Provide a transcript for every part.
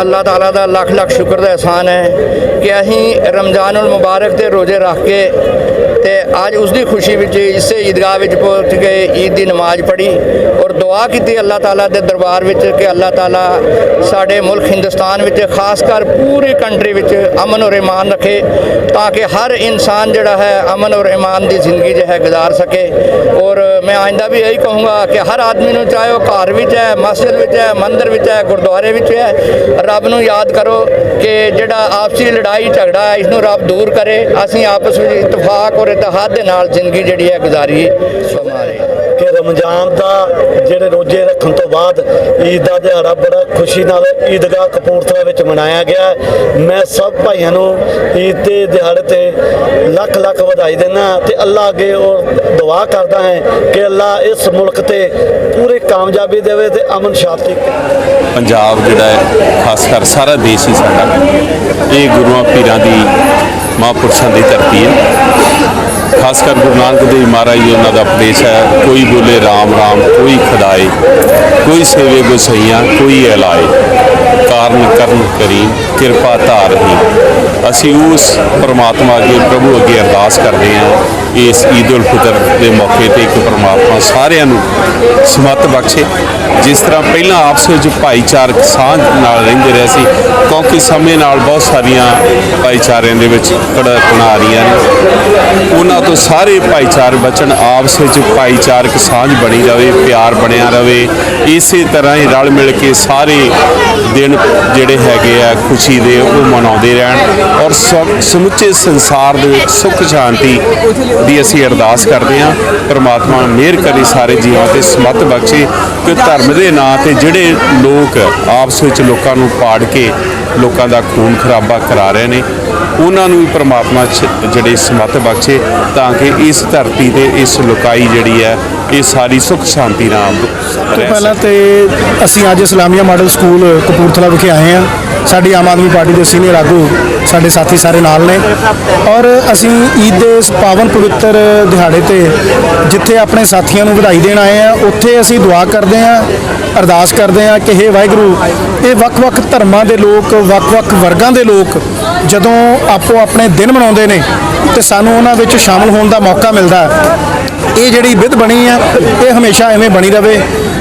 ਅੱਲਾਹ ਤਾਲਾ ਦਾ ਲੱਖ ਲੱਖ ਸ਼ੁਕਰ ਦਾ ਅਹਿਸਾਨ ਹੈ ਕਿ ਅਸੀਂ ਰਮਜ਼ਾਨੁਲ ਮੁਬਾਰਕ ਦੇ ਰੋਜ਼ੇ ਰੱਖ ਕੇ ਤੇ ਅੱਜ ਉਸ ਦੀ ਖੁਸ਼ੀ ਵਿੱਚ, ਇਸੇ ਈਦਗਾਹ ਵਿੱਚ ਪਹੁੰਚ ਕੇ ਈਦ ਦੀ ਨਮਾਜ਼ ਪੜ੍ਹੀ ਔਰ ਦੁਆ ਕੀਤੀ ਅੱਲਾਹ ਤਾਲਾ ਦੇ ਦਰਬਾਰ ਵਿੱਚ ਕਿ ਅੱਲਾਹ ਤਾਲਾ ਸਾਡੇ ਮੁਲਕ ਹਿੰਦੁਸਤਾਨ ਵਿੱਚ, ਖਾਸ ਕਰ ਪੂਰੀ ਕੰਟਰੀ ਵਿੱਚ ਅਮਨ ਔਰ ਇਮਾਨ ਰੱਖੇ ਤਾਂ ਕਿ ਹਰ ਇਨਸਾਨ ਜਿਹੜਾ ਹੈ ਅਮਨ ਔਰ ਇਮਾਨ ਦੀ ਜ਼ਿੰਦਗੀ ਜੋ ਹੈ ਗੁਜ਼ਾਰ ਸਕੇ। ਔਰ ਮੈਂ ਆਇੰਦਾ ਵੀ ਇਹੀ ਕਹੂੰਗਾ ਕਿ ਹਰ ਆਦਮੀ ਨੂੰ ਚਾਹੇ ਉਹ ਘਰ ਵਿੱਚ ਹੈ, ਮਸਜਿਦ ਵਿੱਚ ਹੈ, ਮੰਦਿਰ ਵਿੱਚ ਹੈ, ਗੁਰਦੁਆਰੇ ਵਿੱਚ ਹੈ, ਰੱਬ ਨੂੰ ਯਾਦ ਕਰੋ ਕਿ ਜਿਹੜਾ ਆਪਸੀ ਲੜਾਈ ਝਗੜਾ ਹੈ ਇਸ ਨੂੰ ਰੱਬ ਦੂਰ ਕਰੇ। ਅਸੀਂ ਆਪਸ ਵਿੱਚ ਇਤਫਾਕ ਔਰ ਇਤਿਹਾਦ ਦੇ ਨਾਲ ਜ਼ਿੰਦਗੀ ਜਿਹੜੀ ਹੈ ਗੁਜ਼ਾਰੀਏ ਹਮਾਰੇ ਕਿ ਰਮਜ਼ਾਨ ਦਾ ਜਿਹੜੇ ਰੋਜ਼ੇ ਰੱਖਣ ਤੋਂ ਬਾਅਦ ਈਦ ਦਾ ਦਿਹਾੜਾ ਬੜਾ ਖੁਸ਼ੀ ਨਾਲ ਈਦਗਾਹ ਕਪੂਰਥਲਾ ਵਿੱਚ ਮਨਾਇਆ ਗਿਆ। ਮੈਂ ਸਭ ਭਾਈਆਂ ਨੂੰ ਈਦ ਦੇ ਦਿਹਾੜੇ ਤੇ ਲੱਖ ਲੱਖ ਵਧਾਈ ਦਿੰਦਾ ਤੇ ਅੱਲਾ ਅੱਗੇ ਉਹ ਦੁਆ ਕਰਦਾ ਹੈ ਕਿ ਅੱਲਾ ਇਸ ਮੁਲਕ ਤੇ ਪੂਰੀ ਕਾਮਯਾਬੀ ਦੇਵੇ ਤੇ ਅਮਨ ਸ਼ਾਂਤੀ ਪੰਜਾਬ ਜਿਹੜਾ ਹੈ ਖਾਸ ਕਰ ਸਾਰਾ ਦੇਸ਼ ਹੀ ਸਾਡਾ ਇਹ ਗੁਰੂਆਂ ਪੀਰਾਂ ਦੀ ਮਹਾਂਪੁਰਸ਼ਾਂ ਦੀ ਧਰਤੀ ਹੈ। ਖਾਸ ਕਰ ਗੁਰੂ ਨਾਨਕ ਦੇਵ ਮਹਾਰਾਜ ਜੀ, ਉਹਨਾਂ ਦਾ ਉਪਦੇਸ਼ ਹੈ, ਕੋਈ ਬੋਲੇ ਰਾਮ ਰਾਮ, ਕੋਈ ਖਦਾਏ ਕੋਈ ਸੇਵੇ ਗੁਸਈਆਂ ਕੋਈ ਐਲਾਏ। ਕਾਰਨ ਕਰਨ ਕਰੀ, ਕਿਰਪਾ ਧਾਰਹੀ ਅਸੀਂ ਉਸ ਪਰਮਾਤਮਾ ਅੱਗੇ ਪ੍ਰਭੂ ਅੱਗੇ ਅਰਦਾਸ ਕਰਦੇ ਹਾਂ, ਇਸ ਈਦ ਉਲ ਫਿਤਰ ਦੇ ਮੌਕੇ ਤੇ ਕਿ ਪਰਮਾਤਮਾ ਸਾਰਿਆਂ ਨੂੰ ਸਮਤ ਬਖਸ਼ੇ। ਜਿਸ ਤਰ੍ਹਾਂ ਪਹਿਲਾਂ ਆਪਸ ਵਿੱਚ ਭਾਈਚਾਰਕ ਸਾਂਝ ਨਾਲ ਰਹਿੰਦੇ ਰਹੇ ਸੀ, ਕਿਉਂਕਿ ਸਮੇਂ ਨਾਲ ਬਹੁਤ ਸਾਰੀਆਂ ਭਾਈਚਾਰਿਆਂ ਦੇ ਵਿੱਚ ਕੜਕਣਾ ਆ ਰਹੀਆਂ ਨੇ। ਉਹਨਾਂ ਤੋਂ ਸਾਰੇ ਭਾਈਚਾਰ ਬਚਣ, ਆਪਸ ਵਿੱਚ ਭਾਈਚਾਰਕ ਸਾਂਝ ਬਣੀ ਜਾਵੇ ਪਿਆਰ ਬਣਿਆ ਰਹੇ ਇਸੇ ਤਰ੍ਹਾਂ ਹੀ ਰਲ ਮਿਲ ਕੇ ਸਾਰੇ ਦਿਨ ਜਿਹੜੇ ਹੈਗੇ ਆ ਖੁਸ਼ੀ ਦੇ ਉਹ ਮਨਾਉਂਦੇ ਰਹਿਣ। ਔਰ ਸਭ- ਸਮੁੱਚੇ ਸੰਸਾਰ ਦੇ ਵਿੱਚ ਸੁੱਖ ਸ਼ਾਂਤੀ ਦੀ ਅਸੀਂ ਅਰਦਾਸ ਕਰਦੇ ਹਾਂ। ਪ੍ਰਮਾਤਮਾ ਮਿਹਰ ਕਰੇ ਸਾਰੇ ਜੀਵਾਂ ਤੇ, ਸਮਤ ਬਖਸ਼ੇ ਕਿ ਧਰਮ ਦੇ ਨਾਂ ਤੇ ਜਿਹੜੇ ਲੋਕ ਆਪਸ ਵਿੱਚ ਲੋਕਾਂ ਨੂੰ ਪਾੜ ਕੇ ਲੋਕਾਂ ਦਾ ਖੂਨ ਖਰਾਬਾ ਕਰਾ ਰਹੇ ਨੇ, ਉਹਨਾਂ ਨੂੰ ਵੀ ਪ੍ਰਮਾਤਮਾ ਚ- ਜਿਹੜੇ ਸਮਤ ਬਖਸ਼ੇ ਤਾਂ ਕਿ ਇਸ ਧਰਤੀ ਤੇ ਇਸ ਲੋਕਾਈ ਜਿਹੜੀ ਹੈ ਇਹ ਸਾਰੀ ਸੁੱਖ ਸ਼ਾਂਤੀ ਨਾਲ ਤੋਂ ਪਹਿਲਾਂ ਤੇ ਅਸੀਂ ਅੱਜ ਇਸਲਾਮੀਆ ਮਾਡਲ ਸਕੂਲ ਕਪੂਰਥਲਾ ਵਿਖੇ ਆਏ ਹਾਂ। ਸਾਡੀ ਆਮ ਆਦਮੀ ਪਾਰਟੀ ਦੇ ਸੀਨੀਅਰ ਆਗੂ ਸਾਡੇ ਸਾਥੀ ਸਾਰੇ ਨਾਲ ਨੇ। ਔਰ ਅਸੀਂ ਈਦ ਦੇ ਇਸ ਪਾਵਨ ਪਵਿੱਤਰ ਦਿਹਾੜੇ ਤੇ ਜਿੱਥੇ ਆਪਣੇ ਸਾਥੀਆਂ ਨੂੰ ਵਧਾਈ ਦੇਣ ਆਏ ਆ ਉੱਥੇ ਅਸੀਂ ਦੁਆ ਕਰਦੇ ਹਾਂ ਅਰਦਾਸ ਕਰਦੇ ਹਾਂ ਕਿ ਹੇ ਵਾਹਿਗੁਰੂ ਇਹ ਵੱਖ-ਵੱਖ ਧਰਮਾਂ ਦੇ ਲੋਕ ਵੱਖ-ਵੱਖ ਵਰਗਾਂ ਦੇ ਲੋਕ ਜਦੋਂ ਆਪੋ ਆਪਣੇ ਦਿਨ ਮਨਾਉਂਦੇ ਨੇ ਤੇ ਸਾਨੂੰ ਉਹਨਾਂ ਵਿੱਚ ਸ਼ਾਮਲ ਹੋਣ ਦਾ ਮੌਕਾ ਮਿਲਦਾ ਇਹ ਜਿਹੜੀ ਵਿਧ ਬਣੀ ਆ, ਇਹ ਹਮੇਸ਼ਾ ਐਵੇਂ ਬਣੀ ਰਵੇ।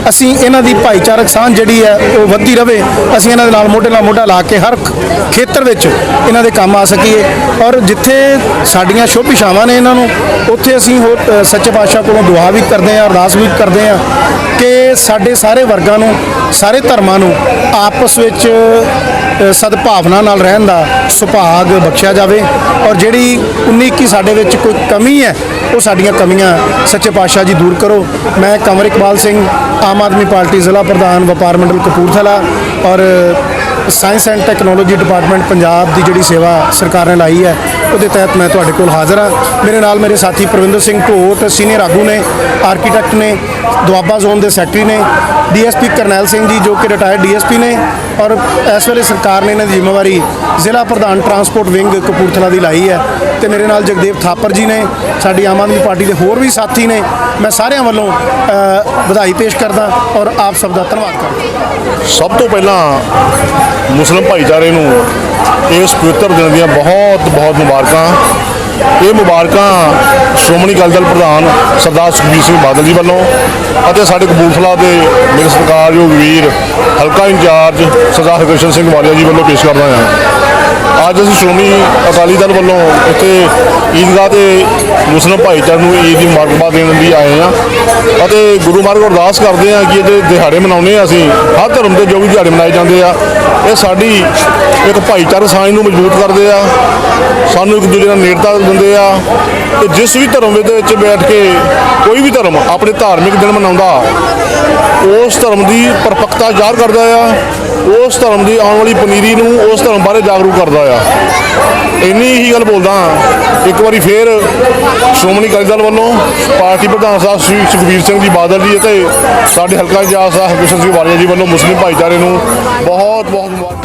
ਅਸੀਂ ਇਹਨਾਂ ਦੀ ਭਾਈਚਾਰਕ ਸਾਂਝ ਜਿਹੜੀ ਹੈ ਉਹ ਵੱਧਦੀ ਰਵੇ। ਅਸੀਂ ਇਹਨਾਂ ਦੇ ਨਾਲ ਮੋਢੇ ਨਾਲ ਮੋਢਾ ਲਾ ਕੇ ਹਰ ਖੇਤਰ ਵਿੱਚ ਇਹਨਾਂ ਦੇ ਕੰਮ ਆ ਸਕੀਏ। ਔਰ ਜਿੱਥੇ ਸਾਡੀਆਂ ਸ਼ੁਭ ਨੇ ਇਹਨਾਂ ਨੂੰ, ਉੱਥੇ ਅਸੀਂ ਹੋਰ ਸੱਚੇ ਪਾਤਸ਼ਾਹ ਕੋਲੋਂ ਦੁਆ ਵੀ ਕਰਦੇ ਹਾਂ, ਅਰਦਾਸ ਵੀ ਕਰਦੇ ਹਾਂ ਕਿ ਸਾਡੇ ਸਾਰੇ ਵਰਗਾਂ ਨੂੰ, ਸਾਰੇ ਧਰਮਾਂ ਨੂੰ ਆਪਸ ਵਿੱਚ ਸਦਭਾਵਨਾ ਨਾਲ ਰਹਿਣ ਦਾ ਸੁਭਾਗ ਬਖਸ਼ਿਆ ਜਾਵੇ ਔਰ ਜਿਹੜੀ 19 21 ਸਾਡੇ ਵਿੱਚ ਕੋਈ ਕਮੀ ਹੈ, ਉਹ ਸਾਡੀਆਂ ਕਮੀਆਂ ਸੱਚੇ ਪਾਤਸ਼ਾਹ ਜੀ ਦੂਰ ਕਰੋ। ਮੈਂ ਕੰਵਰ ਇਕਬਾਲ ਸਿੰਘ, ਆਮ ਆਦਮੀ ਪਾਰਟੀ ਜ਼ਿਲ੍ਹਾ ਪ੍ਰਧਾਨ, ਵਪਾਰ ਮੰਡਲ ਕਪੂਰਥਲਾ ਔਰ science and technology department Punjab ਦੀ ਜਿਹੜੀ ਸੇਵਾ ਸਰਕਾਰ ਨੇ ਲਾਈ ਹੈ, ਉਹਦੇ ਤਹਿਤ ਮੈਂ ਤੁਹਾਡੇ ਕੋਲ ਹਾਜ਼ਰ ਹਾਂ। ਮੇਰੇ ਨਾਲ ਮੇਰੇ ਸਾਥੀ ਪ੍ਰਵਿੰਦਰ ਸਿੰਘ ਢੋਟ, ਸੀਨੀਅਰ ਆਗੂ ਨੇ, ਆਰਕੀਟੈਕਟ ਨੇ, ਦੁਆਬਾ ਜ਼ੋਨ ਦੇ ਸੈਕਟਰੀ ਨੇ ਡੀਐਸਪੀ ਕਰਨੈਲ ਸਿੰਘ ਜੀ ਜੋ ਕਿ ਰਿਟਾਇਰਡ ਡੀਐਸਪੀ ਨੇ ਔਰ ਇਸ ਵੇਲੇ ਸਰਕਾਰ ਨੇ ਇਹਨਾਂ ਦੀ ਜ਼ਿੰਮੇਵਾਰੀ ਜ਼ਿਲ੍ਹਾ ਪ੍ਰਧਾਨ ਟਰਾਂਸਪੋਰਟ ਵਿੰਗ ਕਪੂਰਥਲਾ ਦੀ ਲਾਈ ਹੈ ਤੇ ਮੇਰੇ ਨਾਲ ਜਗਦੇਵ ਥਾਪਰ ਜੀ ਨੇ, ਸਾਡੀ ਆਮ ਆਦਮੀ ਪਾਰਟੀ ਦੇ ਹੋਰ ਵੀ ਸਾਥੀ ਨੇ, ਮੈਂ ਸਾਰਿਆਂ ਵੱਲੋਂ ਵਧਾਈ ਪੇਸ਼ ਕਰਦਾ ਔਰ ਆਪ ਸਭ ਦਾ ਧੰਨਵਾਦ ਕਰਦਾ। ਸਭ ਤੋਂ ਪਹਿਲਾਂ ਮੁਸਲਿਮ ਭਾਈਚਾਰੇ ਨੂੰ ਇਸ ਪਵਿੱਤਰ ਦਿਨ ਦੀਆਂ ਬਹੁਤ ਬਹੁਤ ਮੁਬਾਰਕਾਂ। ਇਹ ਮੁਬਾਰਕਾਂ ਸ਼੍ਰੋਮਣੀ ਅਕਾਲੀ ਦਲ ਪ੍ਰਧਾਨ ਸਰਦਾਰ ਸੁਖਬੀਰ ਸਿੰਘ ਬਾਦਲ ਜੀ ਵੱਲੋਂ ਅਤੇ ਸਾਡੇ ਕਪੂਰਥਲਾ ਦੇ ਮੇਰੇ ਸਤਿਕਾਰਯੋਗ ਵੀਰ ਹਲਕਾ ਇੰਚਾਰਜ ਸਰਦਾਰ ਹਰਕ੍ਰਿਸ਼ਨ ਸਿੰਘ ਵਾਲੀਆ ਜੀ ਵੱਲੋਂ ਪੇਸ਼ ਕਰਦਾ ਹਾਂ। ਅੱਜ ਅਸੀਂ ਸ਼੍ਰੋਮਣੀ ਅਕਾਲੀ ਦਲ ਵੱਲੋਂ ਇੱਥੇ ਈਦਗਾਹ ਤੇ ਮੁਸਲਿਮ ਭਾਈਚਾਰੇ ਨੂੰ ਈਦ ਦੀ ਮੁਬਾਰਕਬਾਦ ਦੇਣ ਲਈ ਆਏ ਹਾਂ ਅਤੇ ਗੁਰੂ ਮਹਾਰਾਜ ਅਰਦਾਸ ਕਰਦੇ ਹਾਂ ਕਿ ਇਹਦੇ ਦਿਹਾੜੇ ਮਨਾਉਂਦੇ ਹਾਂ ਅਸੀਂ। ਹਰ ਧਰਮ ਦੇ ਜੋ ਵੀ ਦਿਹਾੜੇ ਮਨਾਏ ਜਾਂਦੇ ਆ, ਇਹ ਸਾਡੀ ਇੱਕ ਭਾਈਚਾਰਕ ਸਾਂਝ ਨੂੰ ਮਜ਼ਬੂਤ ਕਰਦੇ ਆ। ਸਾਨੂੰ ਇੱਕ ਦੂਜੇ ਨਾਲ ਨੇੜਤਾ ਦਿੰਦੇ ਆ। ਤੇ ਜਿਸ ਵੀ ਧਰਮ ਦੇ ਵਿੱਚ ਬੈਠ ਕੇ ਕੋਈ ਵੀ ਧਰਮ ਆਪਣੇ ਧਾਰਮਿਕ ਦਿਨ ਮਨਾਉਂਦਾ, ਉਸ ਧਰਮ ਦੀ ਪਰਪੱਕਤਾ ਜ਼ਾਹਰ ਕਰਦਾ ਆ। ਉਸ ਧਰਮ ਦੀ ਆਉਣ ਵਾਲੀ ਪਨੀਰੀ ਨੂੰ ਉਸ ਧਰਮ ਬਾਰੇ ਜਾਗਰੂਕ ਕਰਦਾ ਆ। ਇੰਨੀ ਹੀ ਗੱਲ ਬੋਲਦਾ ਇੱਕ ਵਾਰੀ ਫੇਰ ਸ਼੍ਰੋਮਣੀ ਅਕਾਲੀ ਦਲ ਵੱਲੋਂ ਪਾਰਟੀ ਪ੍ਰਧਾਨ ਸਾਹਿਬ ਸ਼੍ਰੀ ਸੁਖਬੀਰ ਸਿੰਘ ਜੀ ਬਾਦਲ ਜੀ ਅਤੇ ਸਾਡੇ ਹਲਕਾ ਇੰਚਾਰਜ ਸਾਹਿਬ ਹਰਕ੍ਰਿਸ਼ਨ ਸਿੰਘ ਵਾਲੀਆ ਜੀ ਵੱਲੋਂ ਮੁਸਲਿਮ ਭਾਈਚਾਰੇ ਨੂੰ ਬਹੁਤ ਬਹੁਤ